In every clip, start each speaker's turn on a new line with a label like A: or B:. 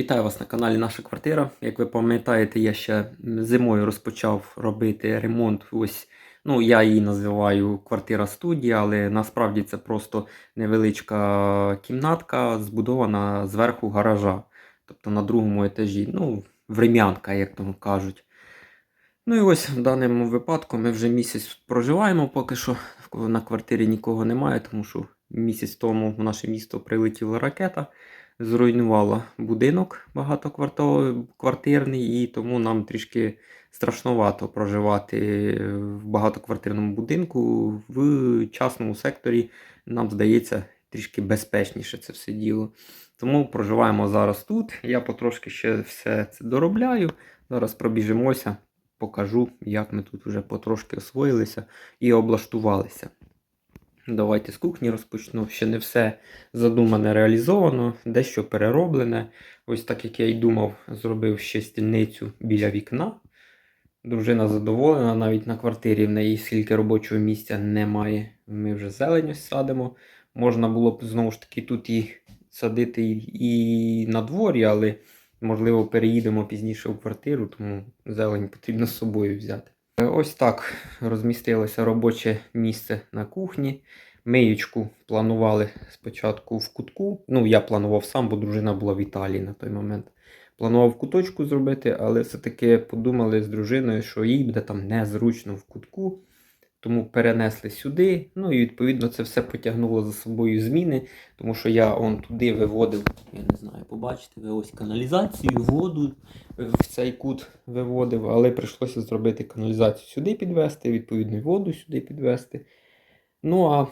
A: Вітаю вас на каналі Наша квартира. Як ви пам'ятаєте, я ще зимою розпочав робити ремонт. Ось, ну, я її називаю квартира студія, але насправді це просто невеличка кімнатка, збудована зверху гаража. Тобто на другому етажі. Ну, врем'янка, як тому кажуть. Ну і ось в даному випадку ми вже місяць проживаємо, поки що на квартирі нікого немає, тому що місяць тому в наше місто прилетіла ракета зруйнувала будинок багатоквартирний, і тому нам трішки страшновато проживати в багатоквартирному будинку. В частному секторі нам здається трішки безпечніше це все діло. Тому проживаємо зараз тут. Я потрошки ще все це доробляю. Зараз пробіжимося, покажу, як ми тут вже потрошки освоїлися і облаштувалися. Давайте з кухні розпочну. Ще не все задумане реалізовано, дещо перероблене. Ось так як я й думав, зробив ще стільницю біля вікна. Дружина задоволена, навіть на квартирі в неї скільки робочого місця немає. Ми вже зелень ось садимо. Можна було б знову ж таки тут і садити і на дворі, але можливо переїдемо пізніше в квартиру, тому зелень потрібно з собою взяти. Ось так розмістилося робоче місце на кухні. Миючку планували спочатку в кутку. Ну, я планував сам, бо дружина була в Італії на той момент. Планував куточку зробити, але все-таки подумали з дружиною, що їй буде там незручно в кутку. Тому перенесли сюди. Ну і відповідно це все потягнуло за собою зміни, тому що я он туди виводив, я не знаю, побачите, ви ось каналізацію, воду в цей кут виводив, але прийшлося зробити каналізацію сюди підвести, відповідно, воду сюди підвести. Ну а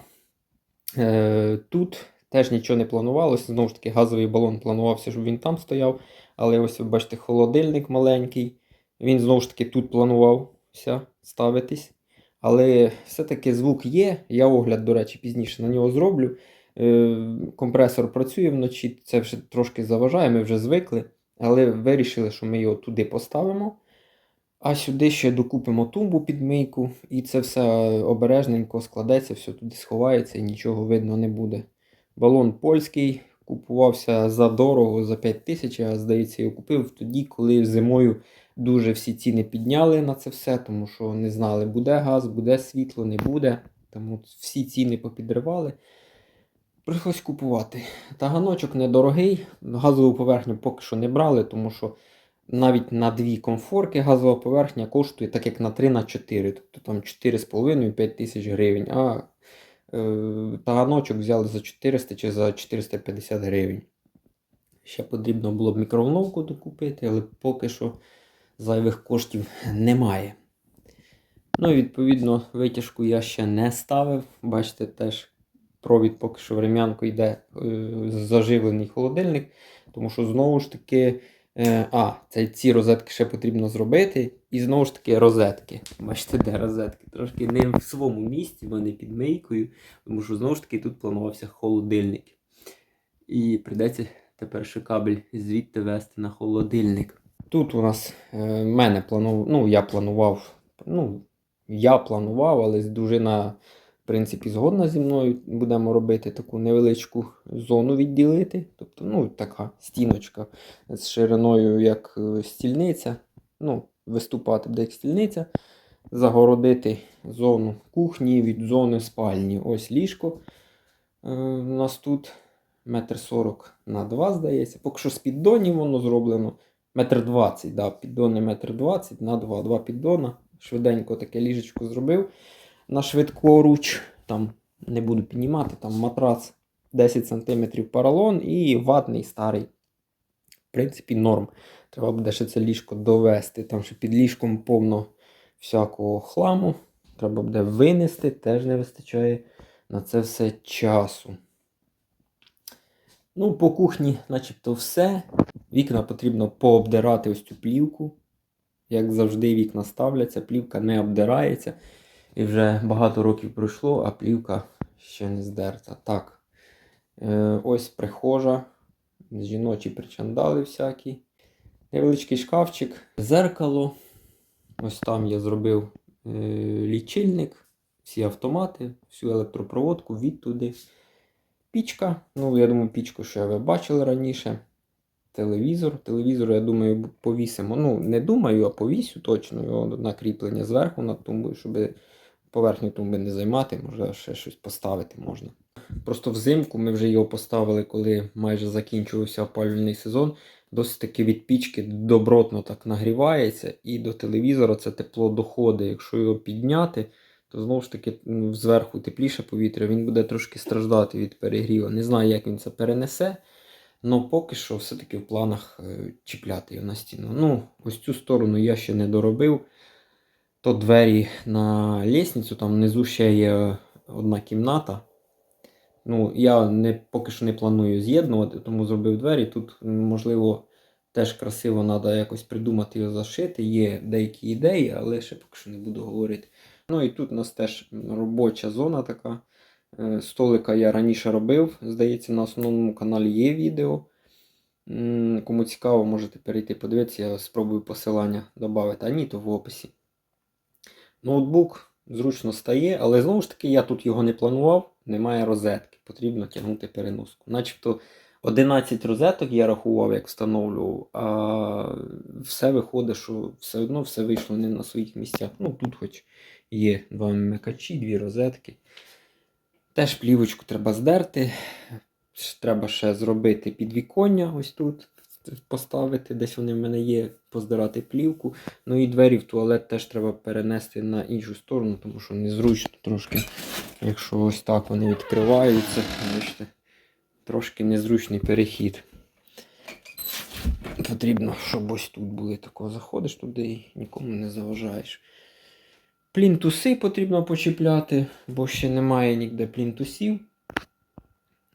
A: е, тут теж нічого не планувалося. Знову ж таки, газовий балон планувався, щоб він там стояв. Але ось ви бачите, холодильник маленький. Він знову ж таки тут планувався ставитись. Але все-таки звук є. Я огляд, до речі, пізніше на нього зроблю. Е, компресор працює вночі, це вже трошки заважає, ми вже звикли. Але вирішили, що ми його туди поставимо. А сюди ще докупимо тумбу під мийку, і це все обережненько складеться, все туди сховається і нічого видно не буде. Балон польський купувався за дорого, за 5 тисяч, я здається, його купив тоді, коли зимою дуже всі ціни підняли на це все, тому що не знали, буде газ, буде світло, не буде. Тому всі ціни попідривали. Прийшлось купувати. Таганочок недорогий, газову поверхню поки що не брали, тому що навіть на дві комфорки газова поверхня коштує так як на 3 на 4, тобто там 4,5-5 тисяч гривень. А е, таганочок взяли за 400 чи за 450 гривень. Ще потрібно було б мікроволновку докупити, але поки що зайвих коштів немає. Ну і відповідно витяжку я ще не ставив. Бачите, теж провід поки що врем'янку йде е, заживлений холодильник, тому що знову ж таки. Е, а, це ці розетки ще потрібно зробити. І знову ж таки розетки. Бачите, де розетки? Трошки не в своєму місці, вони під мийкою, тому що знову ж таки тут планувався холодильник. І прийдеться тепер ще кабель звідти вести на холодильник. Тут у нас е, мене планував, ну, я планував, ну, я планував, але дружина принципі, згодна зі мною будемо робити таку невеличку зону відділити. Тобто, ну, така стіночка з шириною, як е, стільниця. Ну, Виступати буде як стільниця. Загородити зону кухні від зони спальні. Ось ліжко. Е, У нас тут метр сорок на 2, здається. Поки що з піддонів воно зроблено. Метр двадцять, да, піддони метр двадцять на 2. Два піддона. Швиденько таке ліжечко зробив на швидкоруч. Там не буду піднімати, там матрац 10 см поролон і ватний старий. В принципі, норм. Треба буде ще це ліжко довести. Там ще під ліжком повно всякого хламу. Треба буде винести, теж не вистачає на це все часу. Ну, по кухні, начебто, все. Вікна потрібно пообдирати ось цю плівку. Як завжди, вікна ставляться, плівка не обдирається. І вже багато років пройшло, а плівка ще не здерта. Так. Е, Ось прихожа. Жіночі причандали всякі. Невеличкий шкафчик, зеркало. Ось там я зробив е, лічильник, всі автомати, всю електропроводку від туди. Пічка. Ну, я думаю, пічку ще ви бачили раніше. телевізор. Телевізор, я думаю, повісимо. Ну, не думаю, а повісю точно його на кріплення зверху над тумбою, щоб поверхню тумби не займати, може ще щось поставити можна. Просто взимку ми вже його поставили, коли майже закінчувався опалювальний сезон. Досить таки від пічки добротно так нагрівається, і до телевізора це тепло доходить. Якщо його підняти, то знову ж таки зверху тепліше повітря, він буде трошки страждати від перегріву. Не знаю, як він це перенесе. але поки що все-таки в планах е, чіпляти його на стіну. Ну, ось цю сторону я ще не доробив. То двері на лісницю, там внизу ще є одна кімната. Ну, я не, поки що не планую з'єднувати, тому зробив двері. Тут, можливо, теж красиво треба якось придумати його зашити. Є деякі ідеї, але ще поки що не буду говорити. Ну і тут у нас теж робоча зона така. Е, Столика я раніше робив. Здається, на основному каналі є відео. Кому цікаво, можете перейти подивитися, я спробую посилання додати, а ні, то в описі. Ноутбук зручно стає, але знову ж таки я тут його не планував, немає розетки, потрібно тягнути переноску. Начебто 11 розеток я рахував, як встановлював, а все виходить, що все одно все вийшло не на своїх місцях. Ну тут хоч є два вмикачі, дві розетки. Теж плівочку треба здерти. Треба ще зробити підвіконня ось тут. Поставити, десь вони в мене є, поздирати плівку. Ну і двері в туалет теж треба перенести на іншу сторону, тому що незручно трошки, якщо ось так вони відкриваються. Бачите, трошки незручний перехід. Потрібно, щоб ось тут були такого. Заходиш туди і нікому не заважаєш. Плінтуси потрібно почіпляти, бо ще немає ніде плінтусів.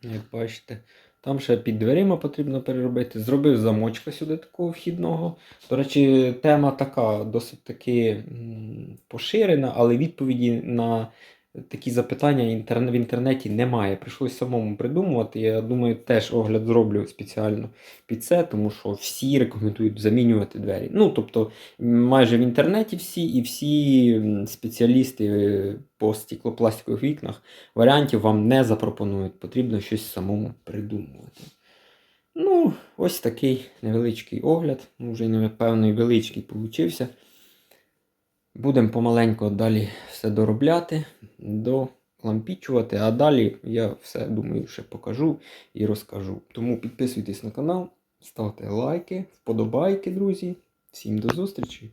A: Як бачите, там ще під дверима потрібно переробити. Зробив замочка сюди такого вхідного. До речі, тема така досить таки поширена, але відповіді на такі запитання в інтернеті немає. Прийшлось самому придумувати. Я думаю, теж огляд зроблю спеціально під це, тому що всі рекомендують замінювати двері. Ну, тобто, майже в інтернеті всі і всі спеціалісти е, по стеклопластикових вікнах варіантів вам не запропонують. Потрібно щось самому придумувати. Ну, ось такий невеличкий огляд. Вже, напевно, і величкий получився. Будемо помаленьку далі все доробляти, долампічувати, а далі я все думаю, ще покажу і розкажу. Тому підписуйтесь на канал, ставте лайки, вподобайки, друзі. Всім до зустрічі!